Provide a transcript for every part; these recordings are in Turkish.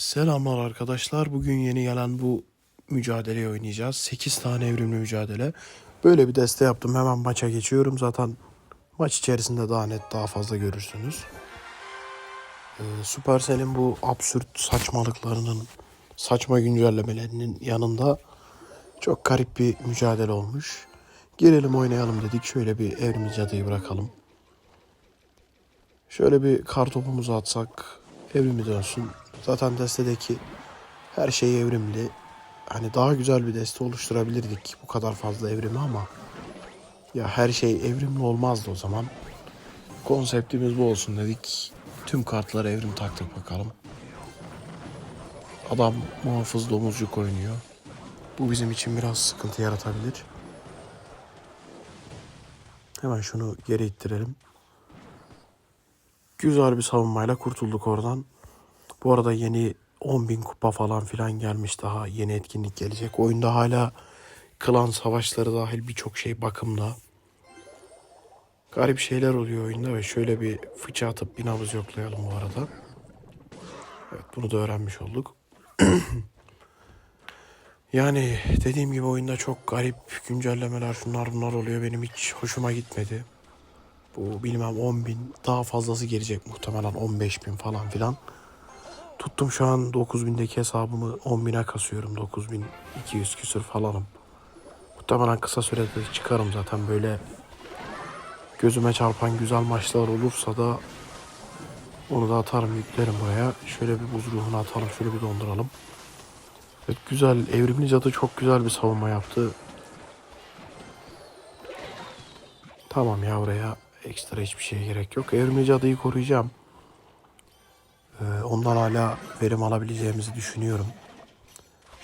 Selamlar arkadaşlar. Bugün yeni gelen bu mücadeleyi oynayacağız. 8 tane evrimli mücadele. Böyle bir deste yaptım. Hemen maça geçiyorum. Zaten maç içerisinde daha net daha fazla görürsünüz. Ee, Supercell'in bu absürt saçmalıklarının saçma güncellemelerinin yanında çok garip bir mücadele olmuş. Girelim oynayalım dedik. Şöyle bir evrimli cadıyı bırakalım. Şöyle bir kartopumuzu atsak evrimi dönsün. Zaten destedeki her şey evrimli. Hani daha güzel bir deste oluşturabilirdik bu kadar fazla evrimi ama ya her şey evrimli olmazdı o zaman. Konseptimiz bu olsun dedik. Tüm kartlara evrim taktık bakalım. Adam muhafız domuzcuk oynuyor. Bu bizim için biraz sıkıntı yaratabilir. Hemen şunu geri ittirelim. Güzel bir savunmayla kurtulduk oradan. Bu arada yeni 10.000 kupa falan filan gelmiş daha yeni etkinlik gelecek. Oyunda hala klan savaşları dahil birçok şey bakımda. Garip şeyler oluyor oyunda ve şöyle bir fıça atıp bir nabız yoklayalım bu arada. Evet bunu da öğrenmiş olduk. yani dediğim gibi oyunda çok garip güncellemeler şunlar bunlar oluyor. Benim hiç hoşuma gitmedi. Bu bilmem 10 bin daha fazlası gelecek muhtemelen 15 bin falan filan. Tuttum şu an 9000'deki hesabımı 10.000'e kasıyorum. 9200 küsür falanım. Muhtemelen kısa sürede çıkarım zaten böyle gözüme çarpan güzel maçlar olursa da onu da atarım yüklerim buraya. Şöyle bir buz ruhunu atalım şöyle bir donduralım. Evet güzel evrimli cadı çok güzel bir savunma yaptı. Tamam ya oraya ekstra hiçbir şeye gerek yok. Evrimli cadıyı koruyacağım. Ee, ondan hala verim alabileceğimizi düşünüyorum.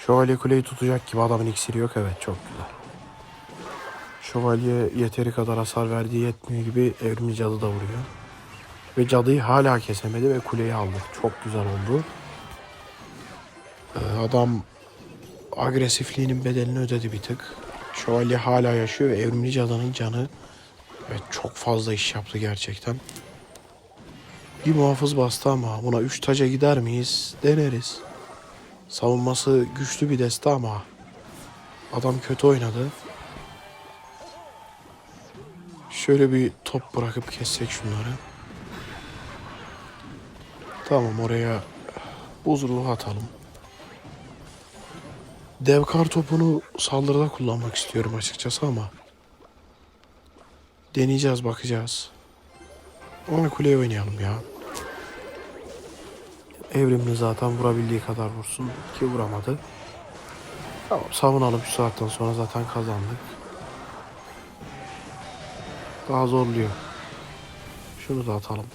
Şövalye kuleyi tutacak gibi adamın iksiri yok. Evet çok güzel. Şövalye yeteri kadar hasar verdiği yetmiyor gibi evrimli cadı da vuruyor. Ve cadıyı hala kesemedi ve kuleyi aldı. Çok güzel oldu. Ee, adam agresifliğinin bedelini ödedi bir tık. Şövalye hala yaşıyor ve evrimli cadının canı evet, çok fazla iş yaptı gerçekten. Bir muhafız bastı ama buna 3 taca gider miyiz? Deneriz. Savunması güçlü bir deste ama adam kötü oynadı. Şöyle bir top bırakıp kessek şunları. Tamam oraya buz ruhu atalım. Dev kar topunu saldırıda kullanmak istiyorum açıkçası ama deneyeceğiz bakacağız. Ona kuleye oynayalım ya. Evrimli zaten vurabildiği kadar vursun ki vuramadı. Tamam savunalım şu saatten sonra zaten kazandık. Daha zorluyor. Şunu da atalım.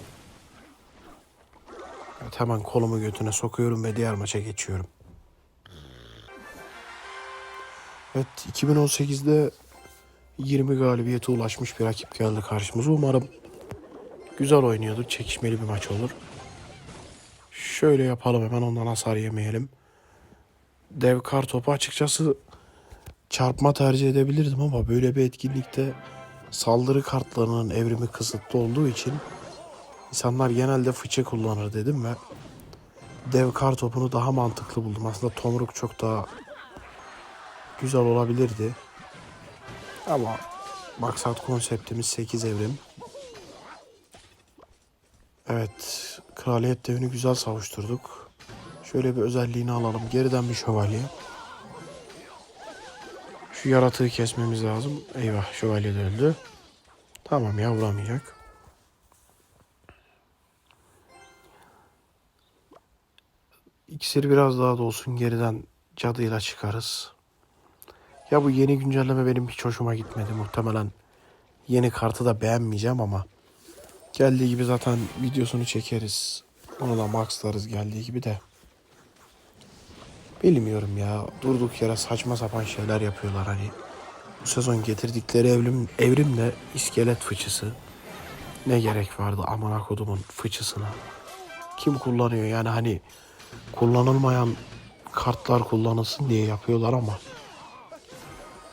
Evet hemen kolumu götüne sokuyorum ve diğer maça geçiyorum. Evet 2018'de 20 galibiyete ulaşmış bir rakip geldi karşımıza. Umarım güzel oynuyordur. Çekişmeli bir maç olur. Şöyle yapalım hemen ondan hasar yemeyelim. Dev kar topu açıkçası çarpma tercih edebilirdim ama böyle bir etkinlikte saldırı kartlarının evrimi kısıtlı olduğu için insanlar genelde fıçı kullanır dedim ve dev kar topunu daha mantıklı buldum. Aslında tomruk çok daha güzel olabilirdi. Ama maksat konseptimiz 8 evrim. Evet, kraliyet devini güzel savuşturduk. Şöyle bir özelliğini alalım. Geriden bir şövalye. Şu yaratığı kesmemiz lazım. Eyvah, şövalye de öldü. Tamam ya, vuramayacak. İksir biraz daha dolsun. Geriden cadıyla çıkarız. Ya bu yeni güncelleme benim hiç hoşuma gitmedi. Muhtemelen yeni kartı da beğenmeyeceğim ama geldiği gibi zaten videosunu çekeriz. Onu da maxlarız geldiği gibi de. Bilmiyorum ya. Durduk yere saçma sapan şeyler yapıyorlar hani. Bu sezon getirdikleri evrim, evrimle iskelet fıçısı. Ne gerek vardı amına kodumun fıçısına. Kim kullanıyor yani hani kullanılmayan kartlar kullanılsın diye yapıyorlar ama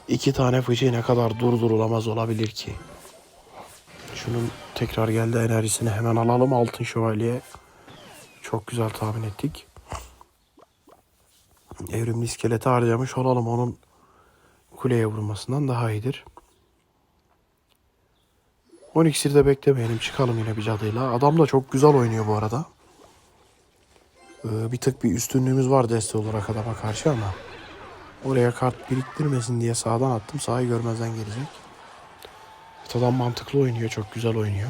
iki tane fıçı ne kadar durdurulamaz olabilir ki? Şunun tekrar geldi enerjisini hemen alalım altın şövalye. Çok güzel tahmin ettik. Evrimli iskeleti harcamış olalım onun kuleye vurmasından daha iyidir. 10 iksirde beklemeyelim çıkalım yine bir cadıyla. Adam da çok güzel oynuyor bu arada. Ee, bir tık bir üstünlüğümüz var deste olarak adama karşı ama oraya kart biriktirmesin diye sağdan attım. Sahayı görmezden gelecek. Evet, adam mantıklı oynuyor. Çok güzel oynuyor.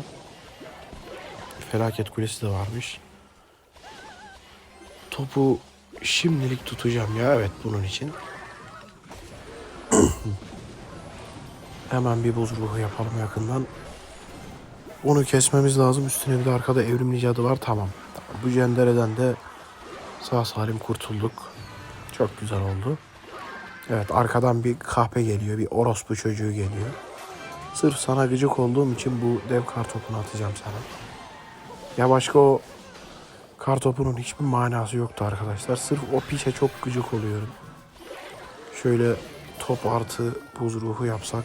Felaket kulesi de varmış. Topu şimdilik tutacağım ya. Evet bunun için. Hemen bir buz ruhu yapalım yakından. Onu kesmemiz lazım. Üstüne bir de arkada evrimli cadı var. Tamam. Bu cendereden de sağ salim kurtulduk. Çok güzel oldu. Evet arkadan bir kahpe geliyor. Bir orospu çocuğu geliyor. Sırf sana gıcık olduğum için bu dev kartopunu atacağım sana. Ya başka o kartopunun hiçbir manası yoktu arkadaşlar. Sırf o piçe çok gıcık oluyorum. Şöyle top artı buz ruhu yapsak.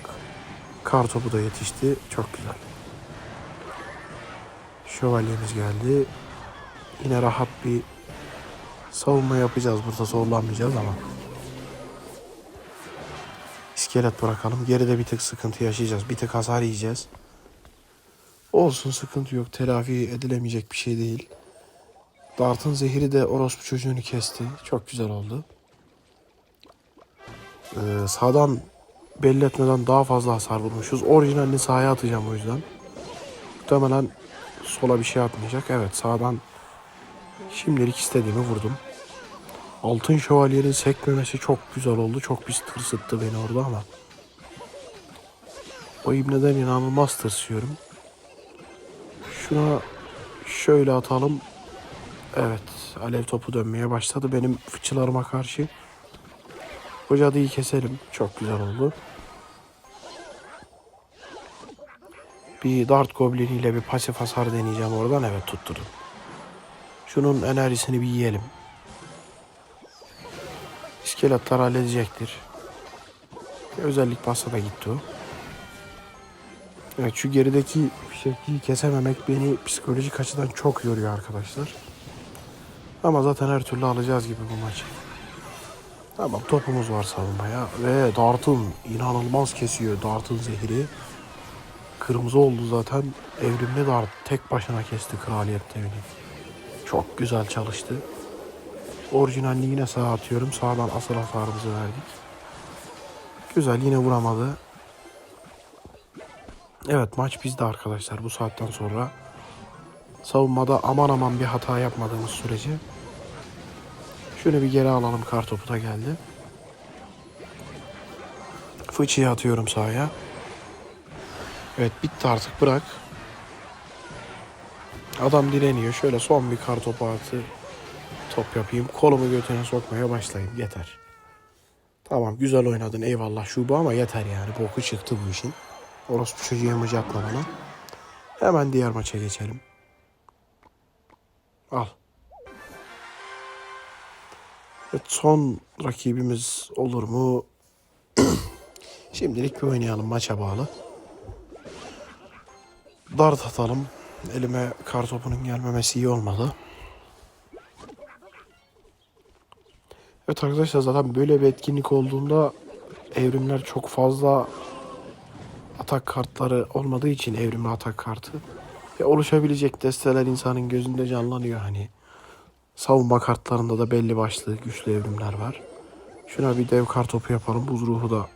Kartopu da yetişti. Çok güzel. Şövalyemiz geldi. Yine rahat bir savunma yapacağız. Burada zorlanmayacağız ama. İskelet bırakalım. Geride bir tık sıkıntı yaşayacağız. Bir tık hasar yiyeceğiz. Olsun sıkıntı yok. Telafi edilemeyecek bir şey değil. Dart'ın zehri de orospu çocuğunu kesti. Çok güzel oldu. Ee, sağdan belli etmeden daha fazla hasar vurmuşuz. Orijinalini sahaya atacağım o yüzden. Muhtemelen sola bir şey atmayacak. Evet sağdan şimdilik istediğimi vurdum. Altın şövalyenin sekmemesi çok güzel oldu. Çok bir tırsıttı beni orada ama. O ibneden inanılmaz tırsıyorum. Şuna şöyle atalım. Evet alev topu dönmeye başladı benim fıçılarıma karşı. Bu cadıyı keselim. Çok güzel oldu. Bir dart gobliniyle bir pasif hasar deneyeceğim oradan. Evet tutturdum. Şunun enerjisini bir yiyelim. İskeletler halledecektir. Özellik bassa da gitti o. Evet şu gerideki şekli kesememek beni psikolojik açıdan çok yoruyor arkadaşlar. Ama zaten her türlü alacağız gibi bu maçı. Tamam topumuz var savunmaya ve Dart'ın inanılmaz kesiyor Dart'ın zehri. Kırmızı oldu zaten. Evrimli Dart tek başına kesti kraliyet devini. Çok güzel çalıştı. Orijinalini yine sağa atıyorum. Sağdan asıl hasarımızı verdik. Güzel yine vuramadı. Evet maç bizde arkadaşlar bu saatten sonra. Savunmada aman aman bir hata yapmadığımız sürece. Şöyle bir geri alalım kartopu da geldi. Fıçıyı atıyorum sahaya. Evet bitti artık bırak. Adam direniyor. Şöyle son bir kartopu artı top yapayım. Kolumu götüne sokmaya başlayayım. Yeter. Tamam güzel oynadın eyvallah şu bu ama yeter yani. Boku çıktı bu işin. Orospu çocuğu yamacı atma bana. Hemen diğer maça geçelim. Al. Evet, son rakibimiz olur mu? Şimdilik bir oynayalım maça bağlı. Dart atalım. Elime kartopunun gelmemesi iyi olmadı. Evet arkadaşlar zaten böyle bir etkinlik olduğunda evrimler çok fazla atak kartları olmadığı için evrimli atak kartı ve oluşabilecek desteler insanın gözünde canlanıyor hani. Savunma kartlarında da belli başlı güçlü evrimler var. Şuna bir dev kartopu yapalım. Buz ruhu da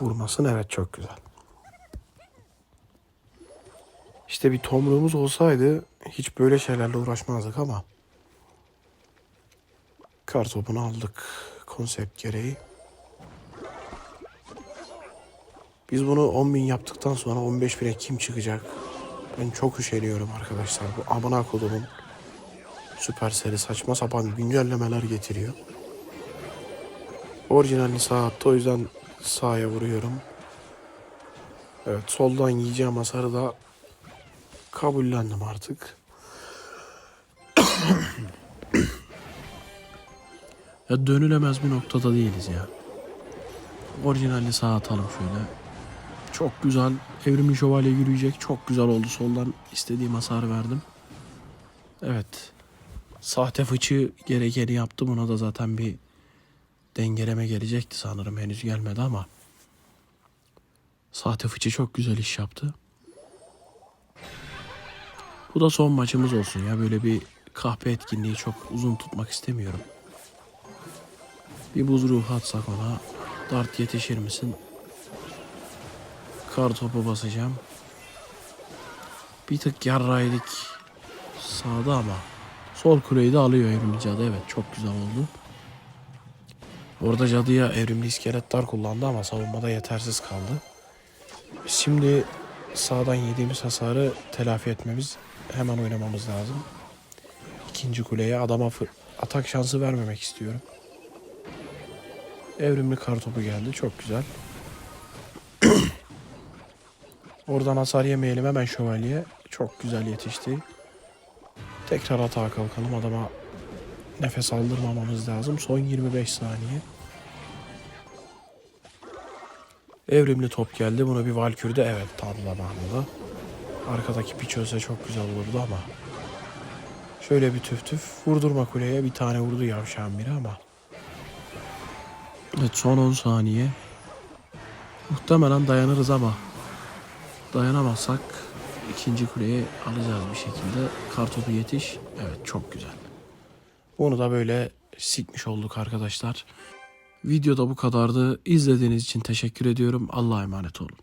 vurmasın. Evet çok güzel. İşte bir tomruğumuz olsaydı hiç böyle şeylerle uğraşmazdık ama kartopunu aldık konsept gereği. Biz bunu 10 bin yaptıktan sonra 15 bine kim çıkacak? Ben çok üşeniyorum arkadaşlar. Bu amına kodumun süper seri saçma sapan güncellemeler getiriyor. Orijinalini sağ attı o yüzden sağa vuruyorum. Evet soldan yiyeceğim hasarı da kabullendim artık. Ya dönülemez bir noktada değiliz ya. Orijinalini sağ atalım şöyle. Çok güzel. Evrimin şövalye yürüyecek. Çok güzel oldu. Soldan istediğim hasarı verdim. Evet. Sahte fıçı gerekeni yaptı. Buna da zaten bir dengeleme gelecekti sanırım. Henüz gelmedi ama. Sahte fıçı çok güzel iş yaptı. Bu da son maçımız olsun ya. Böyle bir kahpe etkinliği çok uzun tutmak istemiyorum. Bir buz ruhu atsak ona. Dart yetişir misin? Kar topu basacağım. Bir tık yarraydık sağda ama sol kuleyi de alıyor evrimli cadı. Evet çok güzel oldu. Orada cadıya evrimli iskeletler kullandı ama savunmada yetersiz kaldı. Şimdi sağdan yediğimiz hasarı telafi etmemiz hemen oynamamız lazım. İkinci kuleye adama atak şansı vermemek istiyorum. Evrimli kartopu geldi. Çok güzel. Oradan hasar yemeyelim hemen şövalye. Çok güzel yetişti. Tekrar atağa kalkalım. Adama nefes aldırmamamız lazım. Son 25 saniye. Evrimli top geldi. Bunu bir Valkür'de evet tam zamanında. Arkadaki piçözse çok güzel olurdu ama. Şöyle bir tüf tüf. Vurdurma kuleye. Bir tane vurdu yavşağın biri ama. Evet son 10 saniye. Muhtemelen dayanırız ama dayanamazsak ikinci kuleyi alacağız bir şekilde. Kartopu yetiş. Evet çok güzel. Bunu da böyle sikmiş olduk arkadaşlar. Videoda bu kadardı. İzlediğiniz için teşekkür ediyorum. Allah'a emanet olun.